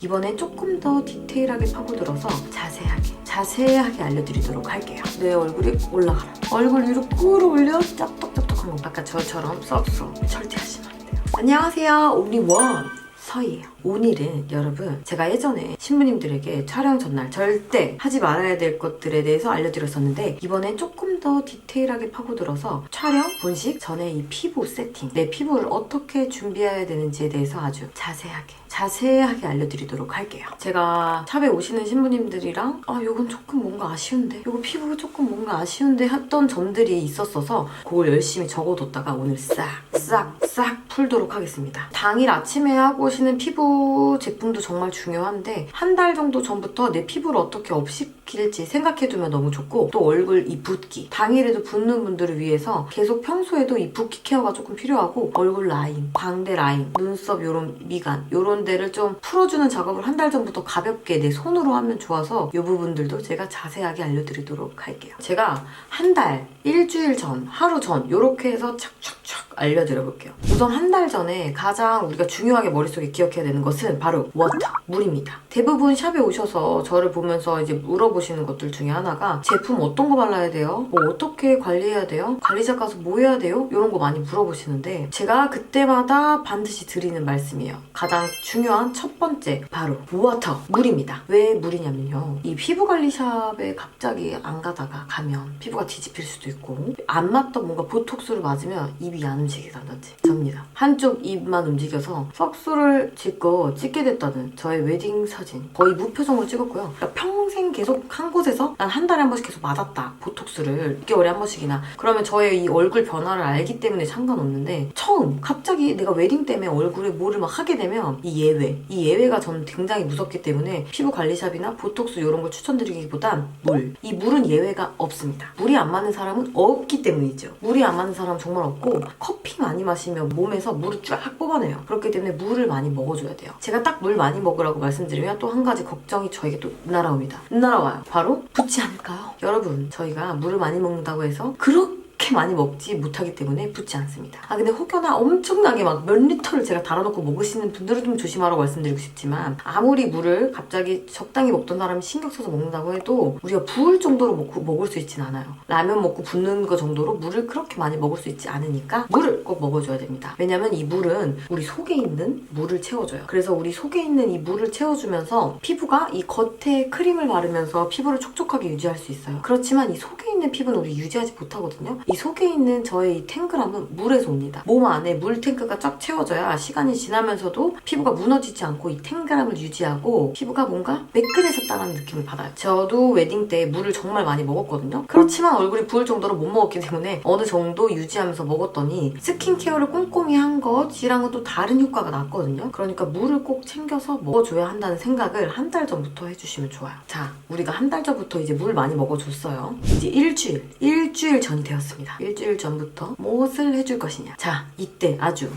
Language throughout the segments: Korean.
이번엔 조금 더 디테일하게 파고들어서 자세하게 자세하게 알려드리도록 할게요. 내 얼굴이 올라가라. 얼굴 위로 끌어올려 짭떡짭떡한 거. 아까 저처럼 썩소 절대 하시면 안 돼요. 안녕하세요. 온리원. 서희예요. 오늘은 여러분 제가 예전에 신부님들에게 촬영 전날 절대 하지 말아야 될 것들에 대해서 알려드렸었는데 이번엔 조금 더 디테일하게 파고들어서 촬영 본식 전에 이 피부 세팅 내 피부를 어떻게 준비해야 되는지에 대해서 아주 자세하게 자세하게 알려드리도록 할게요. 제가 샵에 오시는 신부님들이랑 아 요건 조금 뭔가 아쉬운데 요거 피부 조금 뭔가 아쉬운데 했던 점들이 있었어서 그걸 열심히 적어뒀다가 오늘 싹싹싹 풀도록 하겠습니다. 당일 아침에 하고 오시는 피부 제품도 정말 중요한데 한 달 정도 전부터 내 피부를 어떻게 업 시킬지 생각해두면 너무 좋고 또 얼굴 이 붓기 당일에도 붓는 분들을 위해서 계속 평소에도 이 붓기 케어가 조금 필요하고 얼굴 라인, 광대 라인, 눈썹 요런 미간 요런 데를 좀 풀어주는 작업을 한 달 전부터 가볍게 내 손으로 하면 좋아서 이 부분들도 제가 자세하게 알려드리도록 할게요. 제가 한 달, 일주일 전, 하루 전 요렇게 해서 착착착 알려드려 볼게요. 우선 한 달 전에 가장 우리가 중요하게 머릿속에 기억해야 되는 것은 바로 워터, 물입니다. 대부분 샵에 오셔서 저를 보면서 이제 물어보시는 것들 중에 하나가 제품 어떤 거 발라야 돼요? 뭐 어떻게 관리해야 돼요? 관리자 가서 뭐 해야 돼요? 이런 거 많이 물어보시는데 제가 그때마다 반드시 드리는 말씀이에요. 가장 중요한 첫 번째 바로 워터, 물입니다. 왜 물이냐면요. 이 피부 관리 샵에 갑자기 안 가다가 가면 피부가 뒤집힐 수도 있고 안 맞던 뭔가 보톡스를 맞으면 입이 안 움직이다든지 접니다. 한쪽 입만 움직여서 썩수를 짓고 찍게 됐다는 저의 웨딩 사진 거의 무표정으로 찍었고요. 그러니까 평생 계속 한 곳에서 난 한 달에 한 번씩 계속 맞았다. 보톡스를 6개월에 한 번씩이나 그러면 저의 이 얼굴 변화를 알기 때문에 상관없는데 처음 갑자기 내가 웨딩 때문에 얼굴에 뭐를 막 하게 되면 이 예외 이 예외가 저는 굉장히 무섭기 때문에 피부 관리샵이나 보톡스 이런 걸 추천드리기보단 물. 이 물은 예외가 없습니다. 물이 안 맞는 사람은 없기 때문이죠. 물이 안 맞는 사람은 정말 없고 커피 많이 마시면 몸에서 물을 쫙 뽑아내요. 그렇기 때문에 물을 많이 먹어줘야 돼요. 제가 딱 물 많이 먹으라고 말씀드리면 또 한 가지 걱정이 저에게 또 날아옵니다. 날아와요. 바로 붓지 않을까요? 여러분 저희가 물을 많이 먹는다고 해서 그렇게 많이 먹지 못하기 때문에 붓지 않습니다. 아 근데 혹여나 엄청나게 막 몇 리터를 제가 달아놓고 먹으시는 분들은 좀 조심하라고 말씀드리고 싶지만 아무리 물을 갑자기 적당히 먹던 사람이 신경 써서 먹는다고 해도 우리가 부을 정도로 먹고 먹을 수 있진 않아요. 라면 먹고 붓는 거 정도로 물을 그렇게 많이 먹을 수 있지 않으니까 물을 꼭 먹어줘야 됩니다. 왜냐면 이 물은 우리 속에 있는 물을 채워줘요. 그래서 우리 속에 있는 이 물을 채워주면서 피부가 이 겉에 크림을 바르면서 피부를 촉촉하게 유지할 수 있어요. 그렇지만 이 속에 있는 피부는 우리 유지하지 못하거든요. 이 속에 있는 저의 이 탱글함은 물에서 옵니다. 몸 안에 물 탱크가 쫙 채워져야 시간이 지나면서도 피부가 무너지지 않고 이 탱글함을 유지하고 피부가 뭔가 매끈해졌다는 느낌을 받아요. 저도 웨딩 때 물을 정말 많이 먹었거든요. 그렇지만 얼굴이 부을 정도로 못 먹었기 때문에 어느 정도 유지하면서 먹었더니 스킨케어를 꼼꼼히 한 것이랑은 또 다른 효과가 났거든요. 그러니까 물을 꼭 챙겨서 먹어줘야 한다는 생각을 한 달 전부터 해주시면 좋아요. 자, 우리가 한 달 전부터 이제 물 많이 먹어줬어요. 이제 일주일, 일주일 전이 되었습니다. 일주일 전부터 무엇을 해줄 것이냐. 자, 이때 아주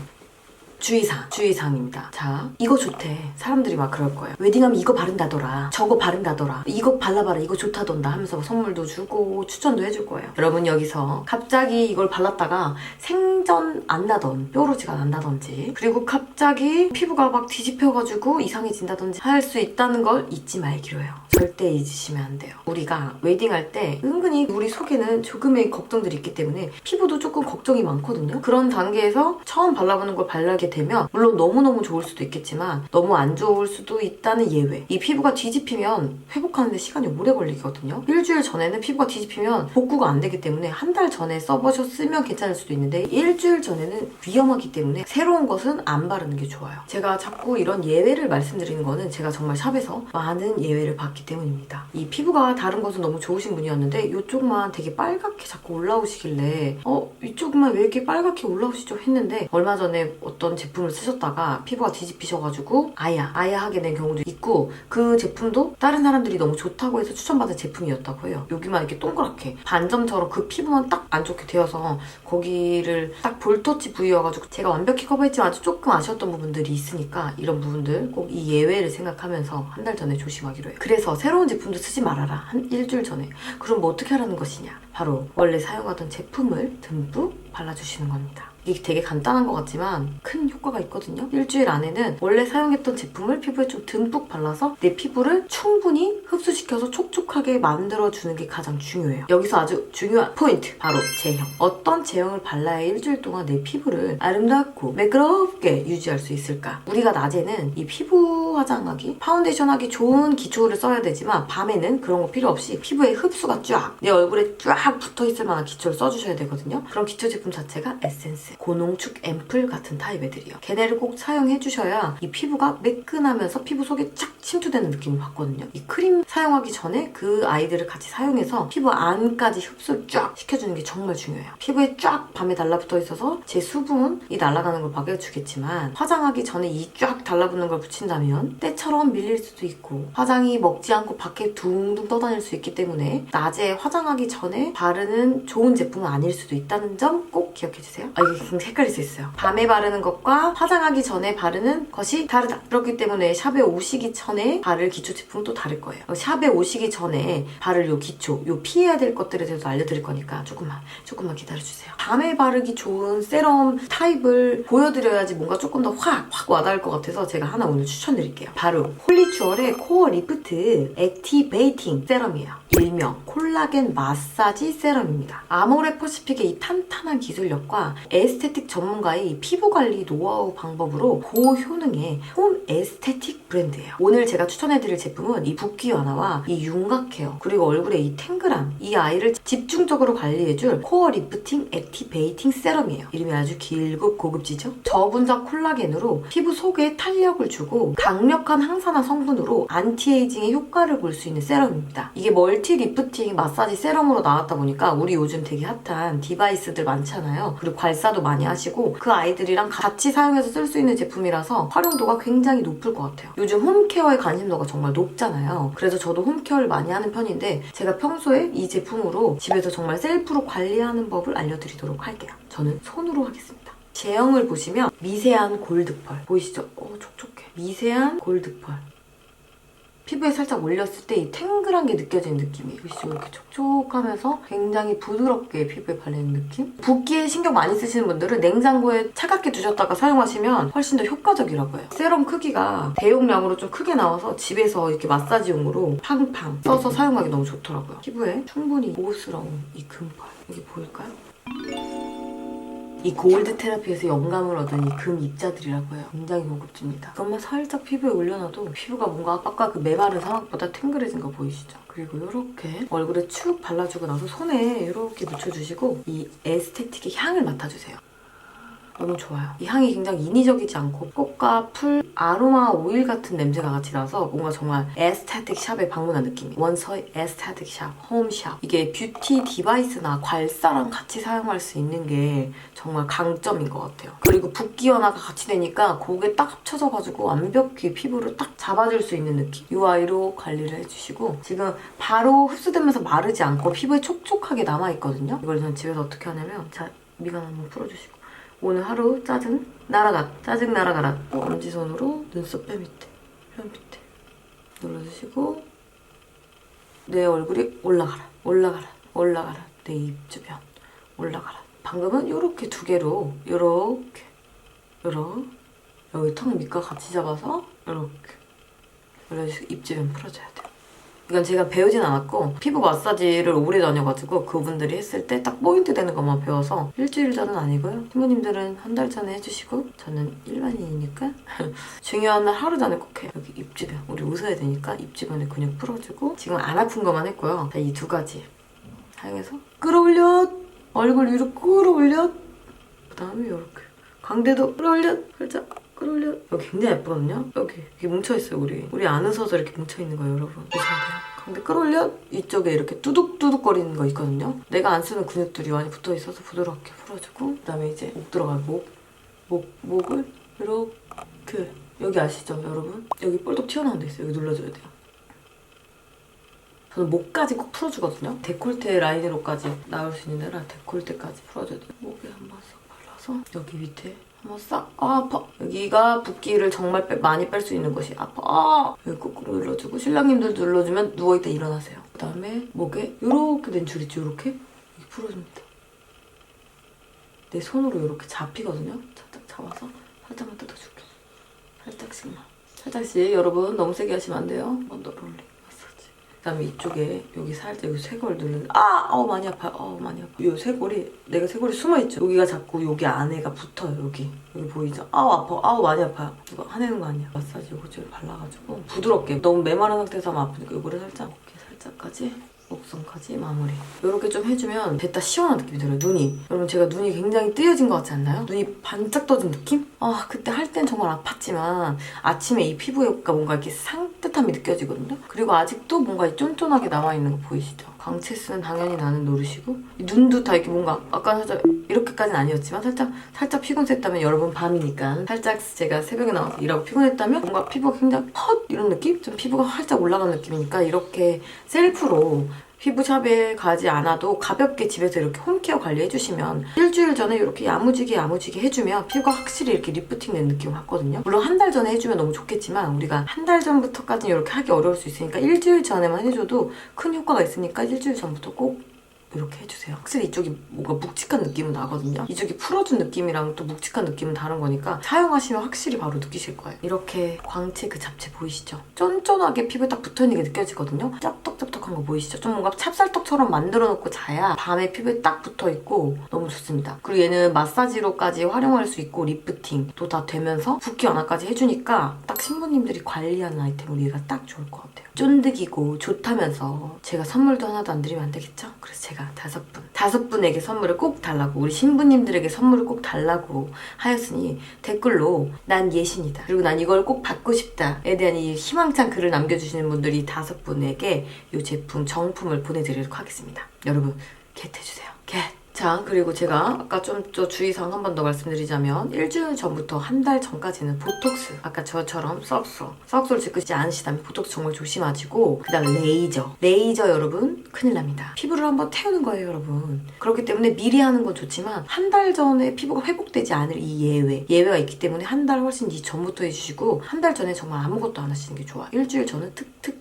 주의사항, 주의사항입니다. 자, 이거 좋대. 사람들이 막 그럴 거예요. 웨딩하면 이거 바른다더라. 저거 바른다더라. 이거 발라봐라. 이거 좋다던다 하면서 선물도 주고 추천도 해줄 거예요. 여러분 여기서 갑자기 이걸 발랐다가 생전 안 나던 뾰루지가 난다든지 그리고 갑자기 피부가 막 뒤집혀가지고 이상해진다든지 할 수 있다는 걸 잊지 말기로 해요. 절대 잊으시면 안 돼요. 우리가 웨딩할 때 은근히 우리 속에는 조금의 걱정들이 있기 때문에 피부도 조금 걱정이 많거든요. 그런 단계에서 처음 발라보는 걸 발라게 되면 물론 너무너무 좋을 수도 있겠지만 너무 안 좋을 수도 있다는 예외. 이 피부가 뒤집히면 회복하는데 시간이 오래 걸리거든요. 일주일 전에는 피부가 뒤집히면 복구가 안 되기 때문에 한 달 전에 써보셨으면 괜찮을 수도 있는데 일주일 전에는 위험하기 때문에 새로운 것은 안 바르는 게 좋아요. 제가 자꾸 이런 예외를 말씀드리는 거는 제가 정말 샵에서 많은 예외를 봤기 때문입니다. 이 피부가 다른 것은 너무 좋으신 분이었는데 이쪽만 되게 빨갛게 자꾸 올라오시길래 어 이쪽만 왜 이렇게 빨갛게 올라오시죠 했는데 얼마 전에 어떤 제품을 쓰셨다가 피부가 뒤집히셔가지고 아야 아야 하게 된 경우도 있고 그 제품도 다른 사람들이 너무 좋다고 해서 추천받은 제품이었다고 해요. 여기만 이렇게 동그랗게 반점처럼 그 피부만 딱 안 좋게 되어서 거기를 딱 볼터치 부위여가지고 제가 완벽히 커버했지만 아주 조금 아쉬웠던 부분들이 있으니까 이런 부분들 꼭 이 예외를 생각하면서 한 달 전에 조심하기로 해요. 그래서 새로운 제품도 쓰지 말아라. 한 일주일 전에. 그럼 뭐 어떻게 하라는 것이냐? 바로 원래 사용하던 제품을 듬뿍 발라주시는 겁니다. 이게 되게 간단한 것 같지만 큰 효과가 있거든요. 일주일 안에는 원래 사용했던 제품을 피부에 좀 듬뿍 발라서 내 피부를 충분히 흡수시켜서 촉촉하게 만들어주는 게 가장 중요해요. 여기서 아주 중요한 포인트 바로 제형. 어떤 제형을 발라야 일주일 동안 내 피부를 아름답고 매끄럽게 유지할 수 있을까? 우리가 낮에는 이 피부 화장하기, 파운데이션 하기 좋은 기초를 써야 되지만 밤에는 그런 거 필요 없이 피부에 흡수가 쫙 내 얼굴에 쫙 붙어 있을 만한 기초를 써주셔야 되거든요. 그런 기초 제품 자체가 에센스, 고농축 앰플 같은 타입 애들이요. 걔네를 꼭 사용해 주셔야 이 피부가 매끈하면서 피부 속에 쫙 침투되는 느낌을 받거든요. 이 크림 사용하기 전에 그 아이들을 같이 사용해서 피부 안까지 흡수를 쫙 시켜주는 게 정말 중요해요. 피부에 쫙 밤에 달라붙어 있어서 제 수분이 날아가는 걸 막아주겠지만 화장하기 전에 이 쫙 달라붙는 걸 붙인다면 때처럼 밀릴 수도 있고 화장이 먹지 않고 밖에 둥둥 떠다닐 수 있기 때문에 낮에 화장하기 전에 바르는 좋은 제품은 아닐 수도 있다는 점 꼭 기억해주세요. 아 이게 굉장히 헷갈릴 수 있어요. 밤에 바르는 것과 화장하기 전에 바르는 것이 다르다. 그렇기 때문에 샵에 오시기 전에 바를 기초 제품은 또 다를 거예요. 샵에 오시기 전에 바를 요 기초, 요 피해야 될 것들에 대해서 알려드릴 거니까 조금만 조금만 기다려주세요. 밤에 바르기 좋은 세럼 타입을 보여드려야지 뭔가 조금 더 확 확 와닿을 것 같아서 제가 하나 오늘 추천드릴게요. 바로 홀리추얼의 코어 리프트 액티베이팅 세럼이에요. 일명 콜라겐 마사지 세럼입니다. 아모레퍼시픽의 이 탄탄한 기술 력과 에스테틱 전문가의 이 피부 관리 노하우 방법으로 고효능의 홈 에스테틱 브랜드예요. 오늘 제가 추천해드릴 제품은 이 붓기 완화와 이 윤곽 케어 그리고 얼굴의 이 탱글함 이 아이를 집중적으로 관리해줄 코어 리프팅 액티베이팅 세럼이에요. 이름이 아주 길고 고급지죠? 저분자 콜라겐으로 피부 속에 탄력을 주고 강력한 항산화 성분으로 안티에이징의 효과를 볼 수 있는 세럼입니다. 이게 멀티 리프팅 마사지 세럼으로 나왔다 보니까 우리 요즘 되게 핫한 디바이스들 많잖아요. 그리고 괄사도 많이 하시고 그 아이들이랑 같이 사용해서 쓸 수 있는 제품이라서 활용도가 굉장히 높을 것 같아요. 요즘 홈케어에 관심도가 정말 높잖아요. 그래서 저도 홈케어를 많이 하는 편인데 제가 평소에 이 제품으로 집에서 정말 셀프로 관리하는 법을 알려드리도록 할게요. 저는 손으로 하겠습니다. 제형을 보시면 미세한 골드펄 보이시죠? 어 촉촉해. 미세한 골드펄. 피부에 살짝 올렸을 때 이 탱글한 게 느껴지는 느낌이 보이시죠? 이렇게 촉촉하면서 굉장히 부드럽게 피부에 발리는 느낌? 붓기에 신경 많이 쓰시는 분들은 냉장고에 차갑게 두셨다가 사용하시면 훨씬 더 효과적이라고 해요. 세럼 크기가 대용량으로 좀 크게 나와서 집에서 이렇게 마사지용으로 팡팡 써서 사용하기 너무 좋더라고요. 피부에 충분히 고급스러운 이 금펄 이게 보일까요? 이 골드 테라피에서 영감을 얻은 이 금 입자들이라고 해요. 굉장히 고급집니다. 그것만 살짝 피부에 올려놔도 피부가 뭔가 아까 그 메마른 상황보다 탱글해진 거 보이시죠? 그리고 이렇게 얼굴에 축 발라주고 나서 손에 이렇게 묻혀주시고 이 에스테틱의 향을 맡아주세요. 너무 좋아요. 이 향이 굉장히 인위적이지 않고 꽃과 풀, 아로마 오일 같은 냄새가 같이 나서 뭔가 정말 에스테틱 샵에 방문한 느낌이 원서의 에스테틱 샵, 홈샵 이게 뷰티 디바이스나 괄사랑 같이 사용할 수 있는 게 정말 강점인 것 같아요. 그리고 붓기 완화가 같이 되니까 그게 딱 합쳐져가지고 완벽히 피부를 딱 잡아줄 수 있는 느낌. 이 아이로 관리를 해주시고 지금 바로 흡수되면서 마르지 않고 피부에 촉촉하게 남아있거든요. 이걸 저는 집에서 어떻게 하냐면 자 미간 한번 풀어주시고 오늘 하루 짜증 날아가 짜증 날아가라. 엄지손으로 눈썹 뼈 밑에 뼈 밑에 눌러주시고 내 얼굴이 올라가라 올라가라 올라가라. 내 입 주변 올라가라. 방금은 이렇게 두 개로 이렇게 요렇게. 여기 턱 밑과 같이 잡아서 이렇게. 올려주시고 입 주변 풀어줘야 돼요 이건 제가 배우진 않았고 피부 마사지를 오래 다녀가지고 그분들이 했을 때 딱 포인트 되는 것만 배워서 일주일 전은 아니고요. 신부님들은 한 달 전에 해주시고 저는 일반인이니까 중요한 날 하루 전에 꼭 해요. 여기 입 주변 우리 웃어야 되니까 입 주변에 근육 풀어주고 지금 안 아픈 것만 했고요. 이 두 가지 사용해서 끌어올려 얼굴 위로 끌어올려 그 다음에 이렇게 광대도 끌어올려 살짝 끌어올려? 여기 굉장히 예쁘거든요? 여기 이게 뭉쳐있어요 우리. 우리 안 웃어서 이렇게 뭉쳐있는 거예요 여러분. 돼요 광대 끌어올려? 이쪽에 이렇게 뚜둑뚜둑 거리는 거 있거든요? 내가 안 쓰는 근육들이 많이 붙어있어서 부드럽게 풀어주고 그 다음에 이제 목 들어가요 목, 목, 목을 이렇게. 여기 아시죠 여러분? 여기 볼록 튀어나온 데 있어요. 여기 눌러줘야 돼요. 저는 목까지 꼭 풀어주거든요. 데콜테 라인으로까지 나올 수 있는 데라 데콜테까지 풀어줘야 돼요. 목에 한번 싹 발라서 여기 밑에 한번 싹 아, 아파. 여기가 붓기를 정말 빼- 많이 뺄 수 있는 것이 아파. 아! 여기 꾹꾹 눌러주고 신랑님들 눌러주면 누워있다 일어나세요. 그 다음에 목에 이렇게 된 줄 있죠? 이렇게? 풀어줍니다. 내 손으로 이렇게 잡히거든요. 살짝 잡아서 살짝만 뜯어줄게. 살짝씩만. 살짝씩 여러분 너무 세게 하시면 안 돼요. 먼저 롤링. 그다음에 이쪽에 여기 살짝 여기 쇄골 누르는 아, 어 많이 아파요. 어 많이 아파. 요 쇄골이 내가 쇄골이 숨어 있죠. 여기가 자꾸 여기 안에가 붙어요. 여기 여기 보이죠? 아우 아파. 아우 많이 아파요. 누가 화내는 거 아니야. 마사지 요거를 발라가지고 부드럽게 너무 메마른 상태에서 하면 아프니까 요거를 살짝 이렇게 살짝까지 목선까지 마무리. 이렇게 좀 해주면 됐다 시원한 느낌이 들어요. 눈이. 여러분 제가 눈이 굉장히 뜨여진 것 같지 않나요? 눈이 반짝 떠진 느낌? 아 그때 할 땐 정말 아팠지만 아침에 이 피부가 뭔가 이렇게 상뜻함이 느껴지거든요. 그리고 아직도 뭔가 이 쫀쫀하게 남아있는 거 보이시죠? 광채스는 당연히 나는 이 눈도 다 이렇게 뭔가 아까 살짝 이렇게까지는 아니었지만 살짝 살짝 피곤했다면 여러분 밤이니까 살짝 제가 새벽에 나와서 일하고 피곤했다면 뭔가 피부가 굉장히 헛 이런 느낌? 좀 피부가 활짝 올라가는 느낌이니까 이렇게 셀프로 피부샵에 가지 않아도 가볍게 집에서 이렇게 홈케어 관리해주시면 일주일 전에 이렇게 야무지게 야무지게 해주면 피부가 확실히 이렇게 리프팅 된 느낌 같거든요. 물론 한 달 전에 해주면 너무 좋겠지만 우리가 한 달 전부터까지는 이렇게 하기 어려울 수 있으니까 일주일 전에만 해줘도 큰 효과가 있으니까 일주일 전부터 꼭 이렇게 해주세요. 확실히 이쪽이 뭔가 묵직한 느낌은 나거든요. 이쪽이 풀어준 느낌이랑 또 묵직한 느낌은 다른 거니까 사용하시면 확실히 바로 느끼실 거예요. 이렇게 광채 그 잡채 보이시죠? 쫀쫀하게 피부에 딱 붙어있는 게 느껴지거든요. 짭떡짭떡한 거 보이시죠? 좀 뭔가 찹쌀떡처럼 만들어 놓고 자야 밤에 피부에 딱 붙어있고 너무 좋습니다. 그리고 얘는 마사지로까지 활용할 수 있고 리프팅 또다 되면서 붓기 완화까지 해주니까 딱 신부님들이 관리하는 아이템으로 얘가 딱 좋을 것 같아요. 쫀득이고 좋다면서 제가 선물도 하나도 안 드리면 안 되겠죠? 그래서 제가 다섯 분, 다섯 분에게 선물을 꼭 달라고 우리 신부님들에게 선물을 꼭 달라고 하였으니 댓글로 난 예신이다. 그리고 난 이걸 꼭 받고 싶다에 대한 이 희망찬 글을 남겨주시는 분들이 다섯 분에게 이 제품 정품을 보내드리도록 하겠습니다. 여러분 겟해주세요. 겟! 자, 그리고 제가 아까 좀 더 주의사항 한 번 더 말씀드리자면 일주일 전부터 한 달 전까지는 보톡스 아까 저처럼 썩소 썩소를 짓지 않으시다면 보톡스 정말 조심하시고 그 다음 레이저. 레이저 여러분 큰일 납니다. 피부를 한번 태우는 거예요 여러분. 그렇기 때문에 미리 하는 건 좋지만 한 달 전에 피부가 회복되지 않을 이 예외 예외가 있기 때문에 한 달 훨씬 이 전부터 해주시고 한 달 전에 정말 아무것도 안 하시는 게 좋아 일주일 전은 특특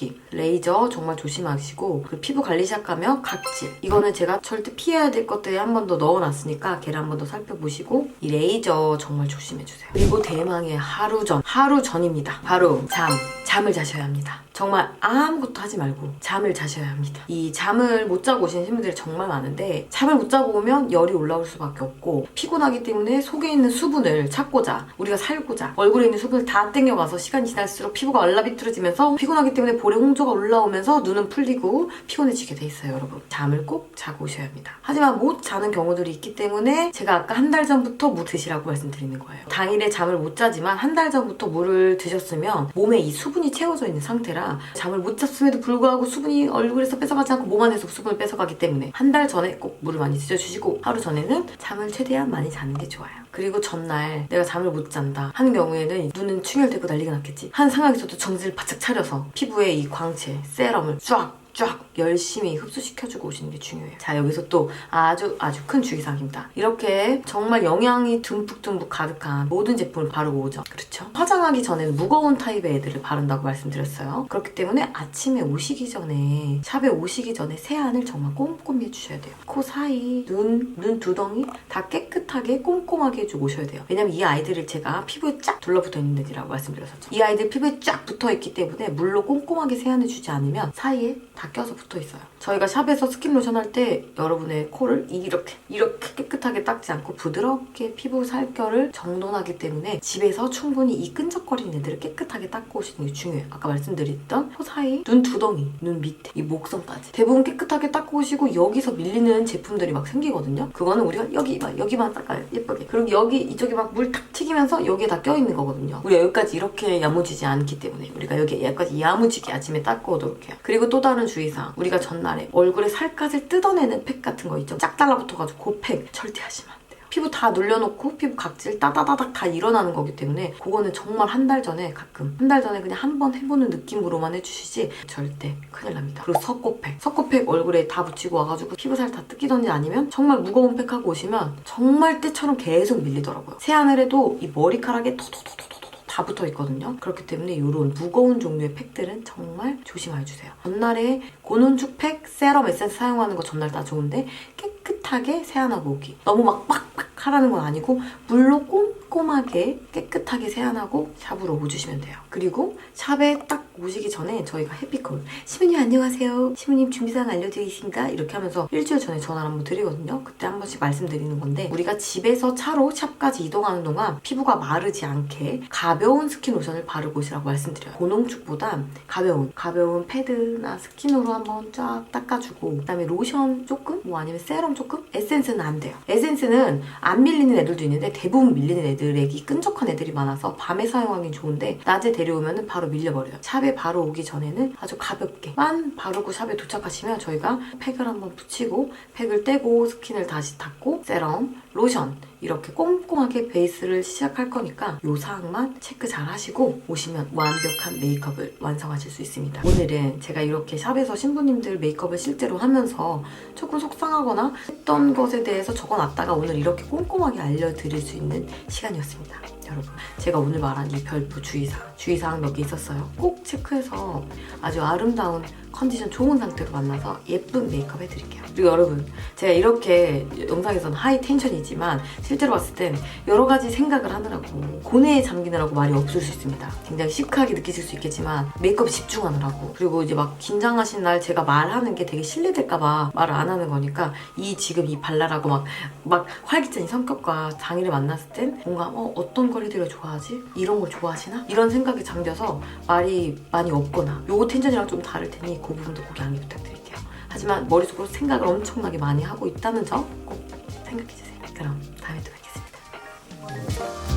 특 특히 레이저 정말 조심하시고 그 피부 관리 시작하면 각질. 이거는 제가 절대 피해야 될 것들에 한 번 더 넣어놨으니까 걔를 한 번 더 살펴보시고 이 레이저 정말 조심해주세요. 그리고 대망의 하루 전 하루 전입니다. 바로 잠 잠을 자셔야 합니다. 정말 아무것도 하지 말고 잠을 자셔야 합니다. 이 잠을 못 자고 오시는 신분들이 정말 많은데 잠을 못 자고 오면 열이 올라올 수밖에 없고 피곤하기 때문에 속에 있는 수분을 찾고자 우리가 살고자 얼굴에 있는 수분을 다 땡겨가서 시간이 지날수록 피부가 얼라비틀어지면서 피곤하기 때문에 볼에 홍조가 올라오면서 눈은 풀리고 피곤해지게 돼 있어요 여러분. 잠을 꼭 자고 오셔야 합니다. 하지만 못 자는 경우들이 있기 때문에 제가 아까 한 달 전부터 무 드시라고 말씀드리는 거예요. 당일에 잠을 못 자지만 한 달 전부터 물을 드셨으면 몸에 이 수분 이 채워져 있는 상태라 잠을 못 잤음에도 불구하고 수분이 얼굴에서 뺏어가지 않고 몸 안에서 수분을 뺏어가기 때문에 한 달 전에 꼭 물을 많이 드셔주시고 하루 전에는 잠을 최대한 많이 자는 게 좋아요. 그리고 전날 내가 잠을 못 잔다 하는 경우에는 눈은 충혈되고 난리가 났겠지. 한 상황에서도 정신을 바짝 차려서 피부에 이 광채, 세럼을 쫙 쫙 열심히 흡수시켜주고 오시는 게 중요해요. 자 여기서 또 아주 아주 큰 주의사항입니다. 이렇게 정말 영양이 듬뿍듬뿍 가득한 모든 제품을 바르고 오죠. 그렇죠? 화장하기 전에는 무거운 타입의 애들을 바른다고 말씀드렸어요. 그렇기 때문에 아침에 오시기 전에 샵에 오시기 전에 세안을 정말 꼼꼼히 해주셔야 돼요. 코 사이, 눈, 눈 두덩이 다 깨끗하게 꼼꼼하게 해주고 오셔야 돼요. 왜냐면 이 아이들을 제가 피부에 쫙 둘러붙어 있는 애들이라고 말씀드렸었죠. 이 아이들 피부에 쫙 붙어 있기 때문에 물로 꼼꼼하게 세안해주지 않으면 사이에 다 껴서 붙어 있어요. 저희가 샵에서 스킨 로션 할 때 여러분의 코를 이렇게 이렇게 깨끗하게 닦지 않고 부드럽게 피부 살결을 정돈하기 때문에 집에서 충분히 이 끈적거리는 애들을 깨끗하게 닦고 오시는 게 중요해요. 아까 말씀드렸던 코 사이, 눈 두덩이, 눈 밑에, 이 목선까지 대부분 깨끗하게 닦고 오시고 여기서 밀리는 제품들이 막 생기거든요. 그거는 우리가 여기 막 여기만 닦아요. 예쁘게. 그리고 여기 이쪽에 막물 탁 튀기면서 여기에 다 껴있는 거거든요. 우리가 여기까지 이렇게 야무지지 않기 때문에 우리가 여기 여기까지 야무지게 아침에 닦고 오도록 해요. 그리고 또 다른 주의사항 우리가 전날에 얼굴에 살갗을 뜯어내는 팩 같은 거 있죠. 쫙 달라붙어가지고 그팩 절대 하시면 안 돼요. 피부 다 눌려놓고 피부 각질 따다다닥 다 일어나는 거기 때문에 그거는 정말 한 달 전에 가끔 한 달 전에 그냥 한 번 해보는 느낌으로만 해주시지 절대 큰일 납니다. 그리고 석고팩. 석고팩 얼굴에 다 붙이고 와가지고 피부살 다 뜯기던지 아니면 정말 무거운 팩 하고 오시면 정말 때처럼 계속 밀리더라고요. 세안을 해도 이 머리카락에 토토토토토토 다 붙어 있거든요. 그렇기 때문에 이런 무거운 종류의 팩들은 정말 조심해 주세요. 전날에 고농축 팩, 세럼, 에센스 사용하는 거 전날 다 좋은데 깨끗 하게 세안하고 오기. 너무 막 빡빡 하라는 건 아니고 물로 꼼꼼하게 깨끗하게 세안하고 샵으로 오주시면 돼요. 그리고 샵에 딱 오시기 전에 저희가 해피콜 시무님 안녕하세요. 시무님 준비사항 알려드리겠습니다. 이렇게 하면서 일주일 전에 전화를 한번 드리거든요. 그때 한 번씩 말씀드리는 건데 우리가 집에서 차로 샵까지 이동하는 동안 피부가 마르지 않게 가벼운 스킨 로션을 바르고 오시라고 말씀드려요. 고농축보다 가벼운 가벼운 패드나 스킨으로 한번 쫙 닦아주고 그다음에 로션 조금 뭐 아니면 세럼 조금 에센스는 안 돼요. 에센스는 안 밀리는 애들도 있는데 대부분 밀리는 애들에게 끈적한 애들이 많아서 밤에 사용하기 좋은데 낮에 데려오면 바로 밀려버려요. 샵에 바로 오기 전에는 아주 가볍게만 바르고 샵에 도착하시면 저희가 팩을 한번 붙이고 팩을 떼고 스킨을 다시 닦고 세럼, 로션 이렇게 꼼꼼하게 베이스를 시작할 거니까 이 사항만 체크 잘 하시고 오시면 완벽한 메이크업을 완성하실 수 있습니다. 오늘은 제가 이렇게 샵에서 신부님들 메이크업을 실제로 하면서 조금 속상하거나 했던 것에 대해서 적어놨다가 오늘 이렇게 꼼꼼하게 알려드릴 수 있는 시간이었습니다. 여러분, 제가 오늘 말한 이 별표 주의사항, 주의사항 몇 개 있었어요. 꼭 체크해서 아주 아름다운 컨디션 좋은 상태로 만나서 예쁜 메이크업 해드릴게요. 그리고 여러분, 제가 이렇게 영상에서는 하이 텐션이지만 실제로 봤을 땐 여러 가지 생각을 하느라고 고뇌에 잠기느라고 말이 없을 수 있습니다. 굉장히 시크하게 느끼실 수 있겠지만 메이크업에 집중하느라고 그리고 이제 막 긴장하신 날 제가 말하는 게 되게 실례될까봐 말을 안 하는 거니까 이 지금 이 발랄하고 막, 막 활기찬 이 성격과 장인을 만났을 땐 뭔가 어, 어떤 걸 해드려 좋아하지? 이런 걸 좋아하시나? 이런 생각에 잠겨서 말이 많이 없거나 요거 텐션이랑 좀 다를 테니 그 부분도 꼭 양해 부탁드릴게요. 하지만 머릿속으로 생각을 엄청나게 많이 하고 있다는 점 꼭 생각해 주세요. 그럼 다음에 또 뵙겠습니다.